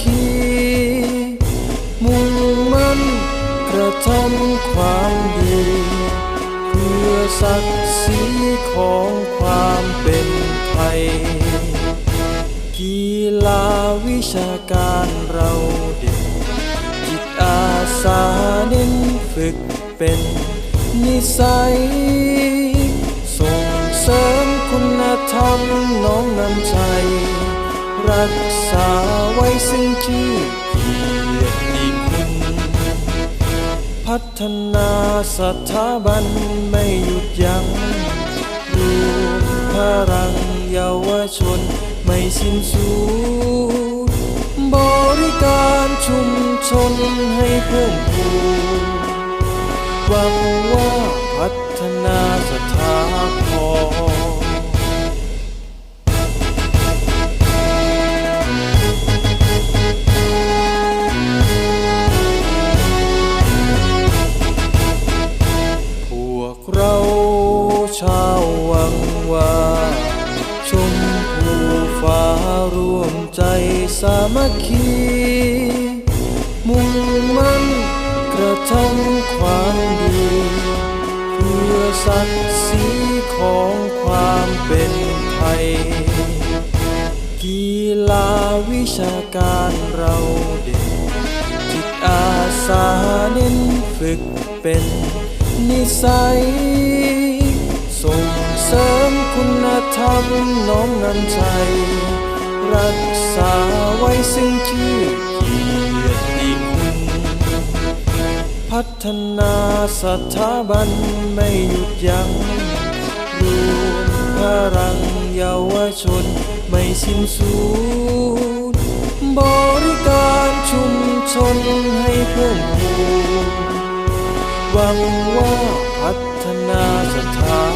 คีมุ่งมั่นกระทำความดี เพื่อศักดิ์ศรีของความเป็นไทย กีฬาวิชาการเราเด่นจิตอาสาเน้นฝึกเป็นนิสัย ส่งเสริมคุณธรรมน้อมนำใจ รักษาไว้ซึ่งชื่อเกียรติคุณพัฒนาสถาบันไม่หยุดยัง้งรวมพลังเยาวชนไม่สิ้นสุดบริการชุมชนให้เพิ่มพูนหวังว่าพัฒนา ชาววังวาชมพูฟ้ารวมใจสามัคคี มุ่งมั่นกระทำความดีเพื่อศักดิ์ศรีของความเป็นไทย กีฬาวิชาการเราเด่นจิตอาสาเน้นฝึกเป็นนิสัย ส่งเสริมคุณธรรมน้อมนำใจ รักษาไว้ซึ่งชื่อเกียรติคุณพัฒนาสถาบันไม่หยุดยัง้งรวมพลังเยาวชนไม่สิ้นสุดบริการชุมชนให้เพิ่มพูนหวังว่าพัฒนาสถา